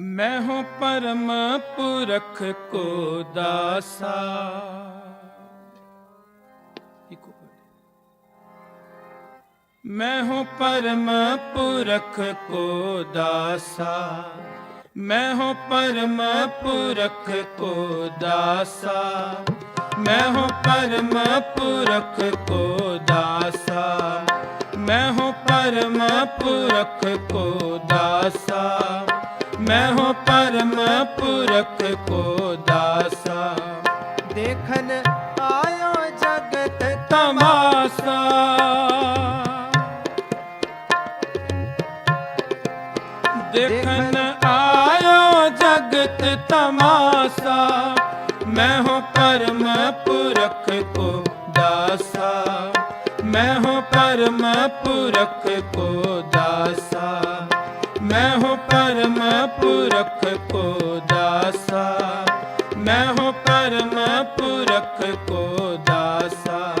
ਮੈਂ ਹੂੰ ਪਰਮ ਪੁਰਖ ਕੋ ਦਾਸਾ। ਮੈਂ ਹੂੰ ਪਰਮ ਪੁਰਖ ਕੋ ਦਾਸਾ। ਮੈਂ ਹੂੰ ਪਰਮ ਪੁਰਖ ਕੋ ਦਾਸਾ। ਮੈਂ ਹੂੰ ਪਰਮ ਪੁਰਖ ਕੋ ਦਾਸਾ। ਮੈਂ ਹੂੰ ਪਰਮ ਪੁਰਖ ਕੋ ਦਾਸਾ। ਮੈਂ ਹੂੰ ਪਰਮ ਪੁਰਖ ਕੋ ਦਾਸਾ। ਦੇਖਨ ਆਇਓ ਜਗਤ ਤਮਾਸਾ। ਦੇਖਣ ਆਇਓ ਜਗਤ ਤਮਾਸਾ। ਮੈਂ ਹਾਂ ਪਰਮ ਪੁਰਖ ਕੋ ਦਾਸਾ। ਮੈਂ ਹਾਂ ਪਰਮ ਪੁਰਖ ਕੋ ਦਾਸਾ। ਮੈਂ ਹਾਂ ਪਰਮ ਪੁਰਖ ਕੋ ਦਾਸਾ। ਮੈਂ ਹਾਂ ਪਰਮ ਪੁਰਖ ਕੋ ਦਾਸਾ।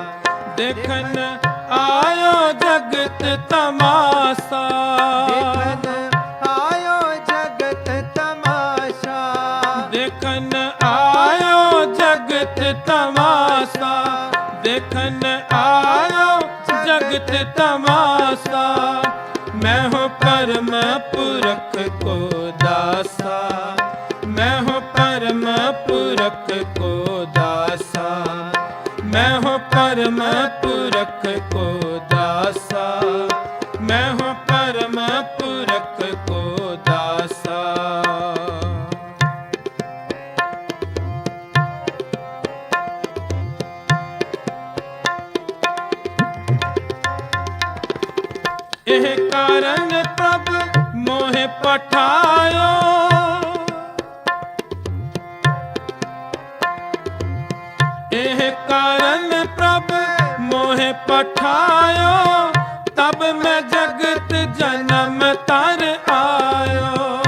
ਦੇਖਣ ਆਇਓ ਜਗਤ ਤਮਾਸਾ। ਦੇਖਨ ਆਇਓ ਜਗਤ ਤਮਾਸ਼ਾ। ਦੇਖਣ ਆਇਓ ਜਗਤ ਤਮਾਸਾ। ਦੇਖਣ ਆਇਓ ਜਗਤ ਤਮਾਸਾ। ਪੁਰਖ ਕੋ ਦਾਸਾ ਮੈਂ ਹਾਂ ਪਰਮ ਪੁਰਖ ਕੋ ਦਾਸਾ ਮੈਂ ਹਾਂ ਪਰਮ ਪੁਰਖ ਕੋ ਦਾਸਾ ਇਹ ਕਾਰਨ ਪ੍ਰਭ ਮੋਹਿ ਪਠਾਇਓ ਮੋਹਿ ਪਠਾਇਓ, ਤਬ ਮੈਂ ਜਗਤ ਜਨਮ ਤਰ ਆਇਓ।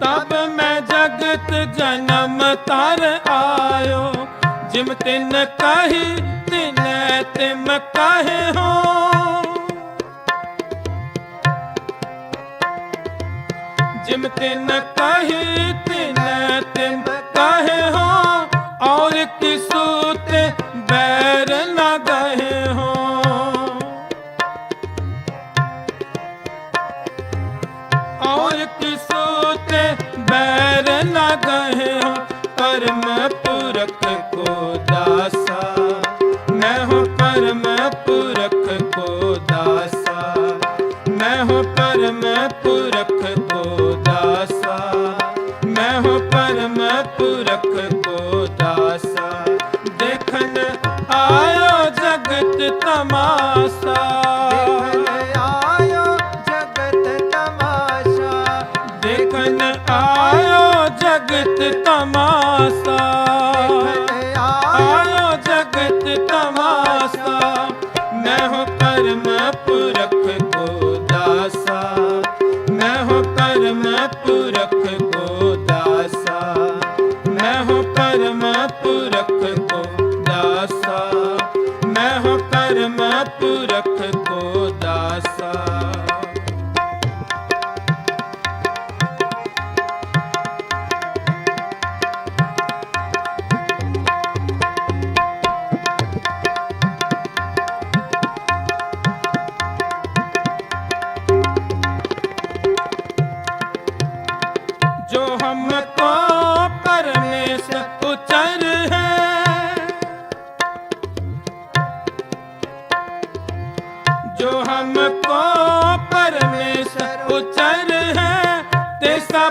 ਤਬ ਮੈਂ ਜਗਤ ਜਨਮ ਤਰ ਆਇਓ, ਜਿਮ ਤਿਨ ਕਹੀ, ਤਿਨੈ ਤਿਮ ਕਹੇ ਹੋ। ਜਿਮ ਤਿਨ ਕਹੀ, ਤਿਨੈ ਤਿਮ ਔਰ ਬੈਰ ਨਾ ਗਏ ਹੋ। ਔਰ ਕਿਸੋ ਤੇ ਬੈਰ ਨ ਗਏ ਹੋ ਪਰਮ ਪੁਰਖ ਕੋ ਦਾਸਾ। ਮੈਂ ਹਾਂ ਪਰਮ ਪੁਰਖ ਕੋ ਦਾਸਾ। ਮੈਂ ਹਾਂ ਪਰਮ ਪੁਰਖ ਕੋ ਦਾਸਾ। ਮੈਂ ਹਾਂ ਪਰਮ ਪੁਰਖ ਕੋ ਦਾਸਾ। ਪਰਮ ਪੁਰਖ ਕੋ ਦਾਸਾ। ਮੈਂ ਹਾਂ ਪਰਮ ਪੁਰਖ ਪੁਰਖ ਕੋ ਦਾਸਾ।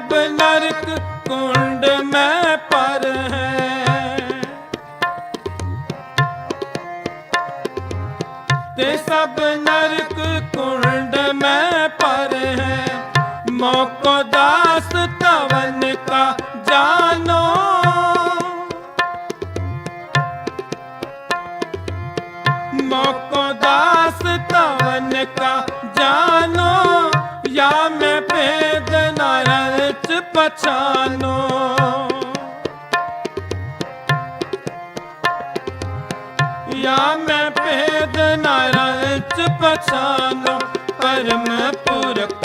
ਸਭ ਨਰਕ ਕੁੰਡ ਮੈਂ ਪਰ ਹੈ। ਤੇ ਸਭ ਨਰਕ ਕੁੰਡ ਮੈਂ ਪਰ ਹੈ। ਮੋਕੋ ਦਾਸ ਤਵਨ ਕਾ ਜਾਨੋ। ਮੋਕੋ ਦਾਸ ਤਵਨ ਕਾ ਜਾਨੋ। ਪਛਾਨੋ ਯਾ ਮੈਂ ਭੇਦ ਨਾ ਰਚ ਪਛਾਨੋ ਪਰਮ ਪੁਰਖ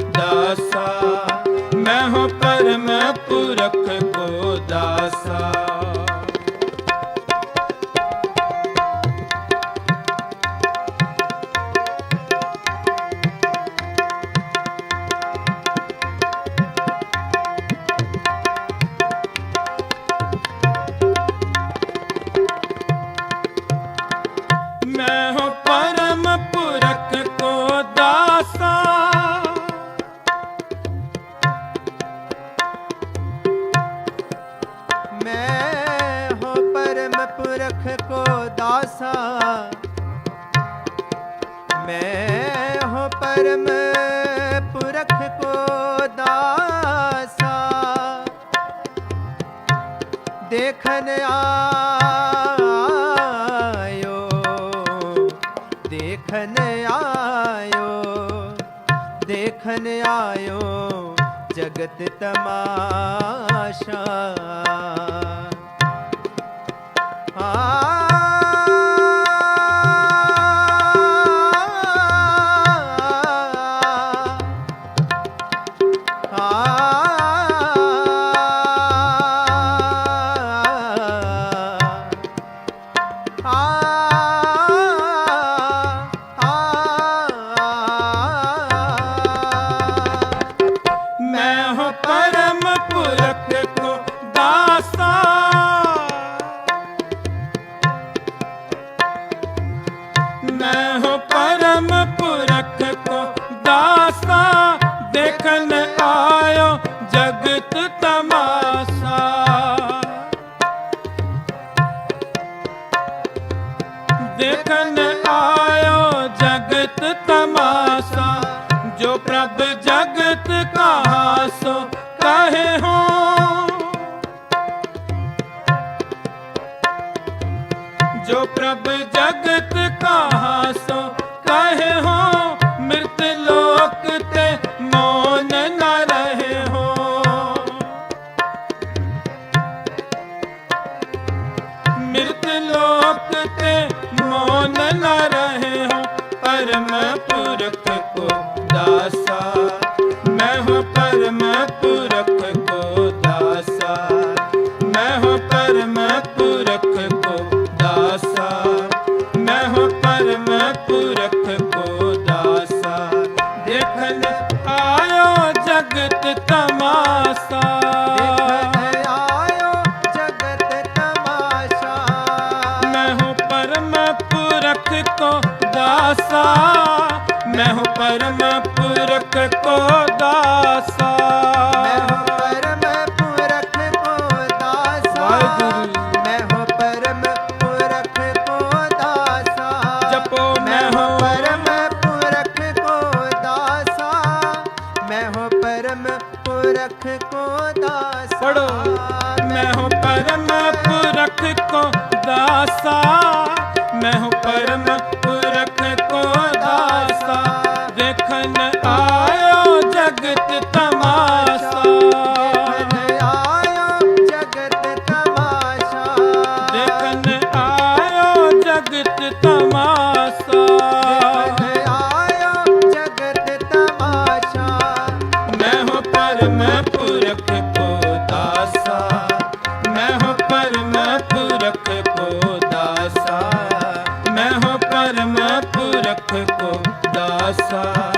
ਪਰਮ ਪੁਰਖ ਕੋ ਦਾਸਾ। ਵੇਖਣ ਆਇਓ ਦੇਖਣ ਆਇਓ ਦੇਖਣ ਆਇਓ ਜਗਤ ਤਮਾਸ਼ਾ ਪ੍ਰਭ ਜਗਤ ਕਾ ਸੋ ਕਹੇ ਹੋ, ਮਿਰਤ ਲੋਕ ਤੇ ਮੌਨ ਨਾ ਰਹੇ ਹੋ। ਮਿਰਤ ਲੋਕ ਤੇ ਮੌਨ ਨਾ ਰਹੇ ਹੋ, ਪਰਮ ਪੁਰਖ ਤਮਾਸਾ ਪਰਮ ਪੁਰਖ ਕੋ ਦਾਸਾ। ਮੈਂ ਹੂੰ ਪਰਮ ਪੁਰਖ ਆਇਓ ਜਗਤ ਤਮਾਸਾ। ਦੇਖਣ ਆਇਓ ਜਗਤ ਤਮਾਸਾ। सा